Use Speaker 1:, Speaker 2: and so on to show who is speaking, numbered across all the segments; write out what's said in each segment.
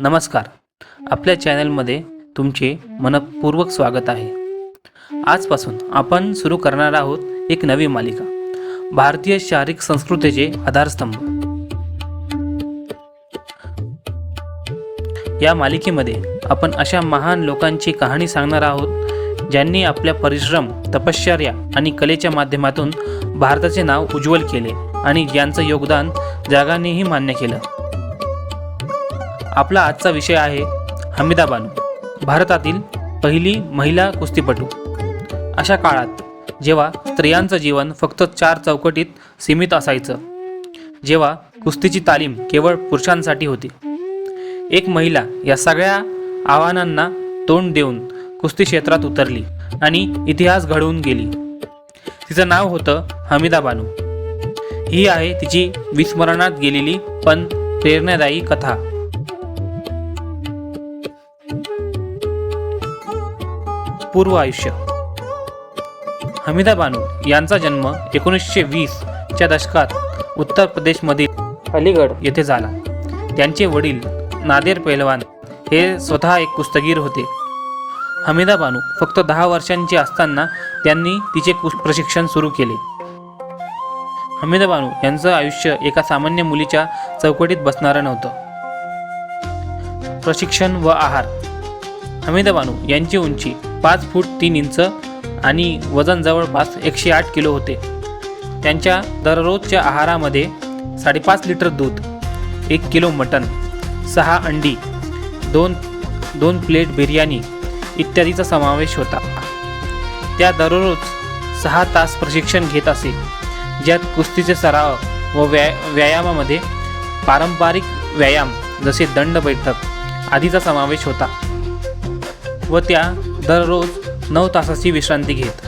Speaker 1: नमस्कार. आपल्या चॅनलमध्ये तुमचे मनपूर्वक स्वागत आहे. आजपासून आपण सुरू करणार आहोत एक नवी मालिका भारतीय शारीरिक संस्कृतीचे आधारस्तंभ. या मालिकेमध्ये आपण अशा महान लोकांची कहाणी सांगणार आहोत ज्यांनी आपल्या परिश्रम तपश्चर्या आणि कलेच्या माध्यमातून भारताचे नाव उज्ज्वल केले आणि ज्यांचं योगदान जगानेही मान्य केलं. आपला आजचा विषय आहे हमिदा बानू भारतातील पहिली महिला कुस्तीपटू. अशा काळात जेव्हा स्त्रियांचं जीवन फक्त चार चौकटीत सीमित असायचं जेव्हा कुस्तीची तालीम केवळ पुरुषांसाठी होती. एक महिला या सगळ्या आव्हानांना तोंड देऊन कुस्ती क्षेत्रात उतरली आणि इतिहास घडवून गेली. तिचं नाव होतं हमिदा बानू. ही आहे तिची विस्मरणात गेलेली पण प्रेरणादायी कथा. पूर्व आयुष्य. हमीदा बानू यांचा जन्म एकोणीसशे वीसच्या दशकात उत्तर प्रदेशमधील अलीगड येथे झाला. त्यांचे वडील नादेर पैलवान हे स्वतः एक कुस्तगीर होते. हमीदा बानू फक्त दहा वर्षांची असताना त्यांनी तिचे कु प्रशिक्षण सुरू केले. हमीदा बानू यांचं आयुष्य एका सामान्य मुलीच्या चौकटीत बसणारं नव्हतं. प्रशिक्षण व आहार. हमीदा बानू यांची उंची पाच फूट तीन इंच आणि वजन जवळपास एकशे आठ किलो होते. त्यांच्या दररोजच्या आहारामध्ये साडेपाच लिटर दूध एक किलो मटण सहा अंडी दोन दोन प्लेट बिर्याणी इत्यादीचा समावेश होता. त्या दररोज सहा तास प्रशिक्षण घेत असे ज्यात कुस्तीचे सराव व व्या व्यायामामध्ये पारंपरिक व्यायाम जसे दंड बैठक आदीचा समावेश होता. व त्या दररोज नऊ तासाची विश्रांती घेत.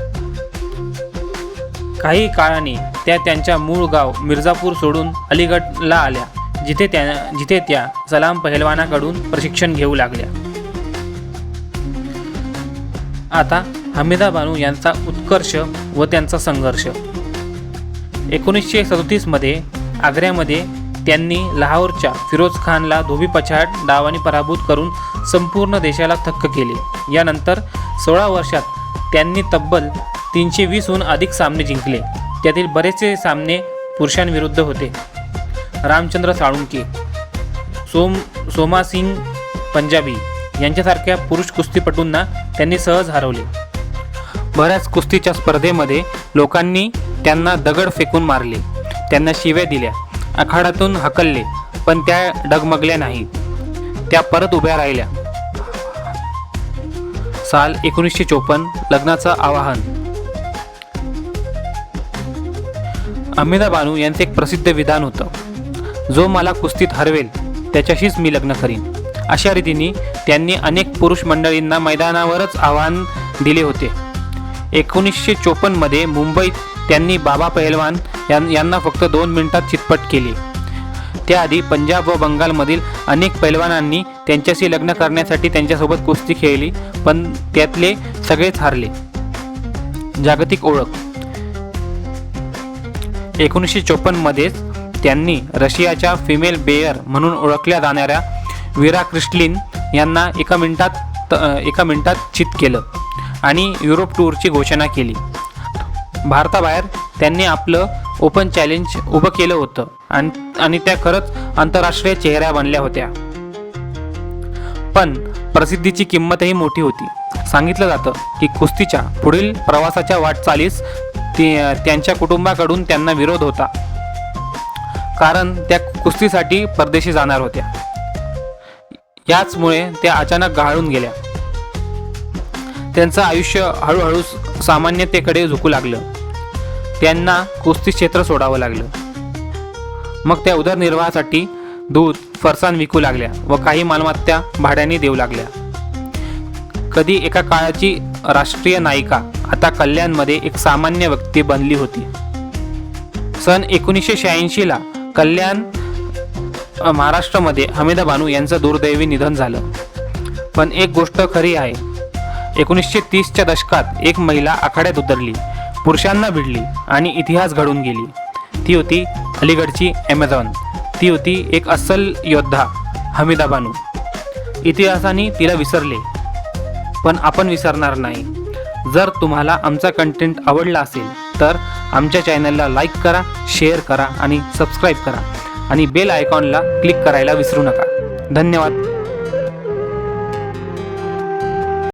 Speaker 1: काही काळाने त्या त्यांच्या मूळ गाव मिर्झापूर सोडून अलीगडला आल्या जिथे त्या जिथे त्या सलाम पहलवानाकडून प्रशिक्षण घेऊ लागल्या. आता हमीदा बानू यांचा उत्कर्ष व त्यांचा संघर्ष. एकोणीसशे सदोतीसमध्ये आग्र्यामध्ये त्यांनी लाहोरच्या फिरोज खानला धोबी पछाड डावाने पराभूत करून संपूर्ण देशाला थक्क केले. यानंतर सोळा वर्षात त्यांनी तब्बल तीनशे वीसहून अधिक सामने जिंकले. त्यातील बरेचसे सामने पुरुषांविरुद्ध होते. रामचंद्र साळुंके सोम सोमासिंग पंजाबी यांच्यासारख्या पुरुष कुस्तीपटूंना त्यांनी सहज हरवले. बऱ्याच कुस्तीच्या स्पर्धेमध्ये लोकांनी त्यांना दगड फेकून मारले. त्यांना शिव्या दिल्या. आखाड्यातून हकलले पण त्या डगमगल्या नाही त्या परत उभ्या राहिल्या. साल एकोणीसशे चोपन्न लग्नाचं आवाहन. अमिता बानू यांचं एक प्रसिद्ध विधान होतं. जो मला कुस्तीत हरवेल त्याच्याशीच मी लग्न करीन. अशा रीतीने त्यांनी अनेक पुरुष मंडळींना मैदानावरच आव्हान दिले होते. एकोणीसशे चोपन्नमध्ये मुंबईत त्यांनी बाबा पहलवान यां यांना फक्त दोन मिनिटात चितपट केली. त्याआधी पंजाब व बंगालमधील अनेक पैलवानांनी त्यांच्याशी लग्न करण्यासाठी त्यांच्यासोबत कुस्ती खेळली पण त्यातले सगळेच हारले. जागतिक ओळख. एकोणीसशे चोपन्नमध्येच त्यांनी रशियाच्या फिमेल बेयर म्हणून ओळखल्या जाणाऱ्या विरा क्रिस्टलिन यांना एका मिनिटात त- एका मिनिटात चित केलं आणि युरोप टूरची घोषणा केली. भारताबाहेर त्यांनी आपलं ओपन चॅलेंज उभं केलं होतं. आणि आणि त्या खरंच आंतरराष्ट्रीय चेहऱ्या बनल्या होत्या. पण प्रसिद्धीची किंमतही मोठी होती. सांगितलं जातं की कुस्तीच्या पुढील प्रवासाच्या वाटचालीस ते त्यांच्या कुटुंबाकडून त्यांना विरोध होता. कारण त्या कुस्तीसाठी परदेशी जाणार होत्या. याचमुळे त्या अचानक गाळून गेल्या. त्यांचं आयुष्य हळूहळू सामान्यतेकडे झुकू लागलं. त्यांना कुस्ती क्षेत्र सोडावं लागलं. मग त्या उदरनिर्वाहासाठी दूध फरसाण विकू लागल्या व काही मालमत्ता भाड्याने देऊ लागल्या. कधी एका काळाची राष्ट्रीय नायिका आता कल्याणमध्ये एक सामान्य व्यक्ती बनली होती. सन एकोणीसशे शहाऐंशीला कल्याण महाराष्ट्रामध्ये हमीदा बानू यांचं दुर्दैवी निधन झालं. पण एक गोष्ट खरी आहे एकोणीसशे तीसच्या दशकात एक महिला आखाड्यात उतरली पुरुषांना भिडली आणि इतिहास घडून गेली. ती होती अलीगडची ॲमेझॉन ती होती एक अस्सल योद्धा हमीदा बानू इतिहासाने तिला विसरले पण आपण विसरणार नाही. जर तुम्हाला आमचा कंटेंट आवडला असेल तर आमच्या चॅनलला लाईक करा शेअर करा आणि सबस्क्राईब करा. आणि बेल आयकॉनला क्लिक करायला विसरू नका. धन्यवाद.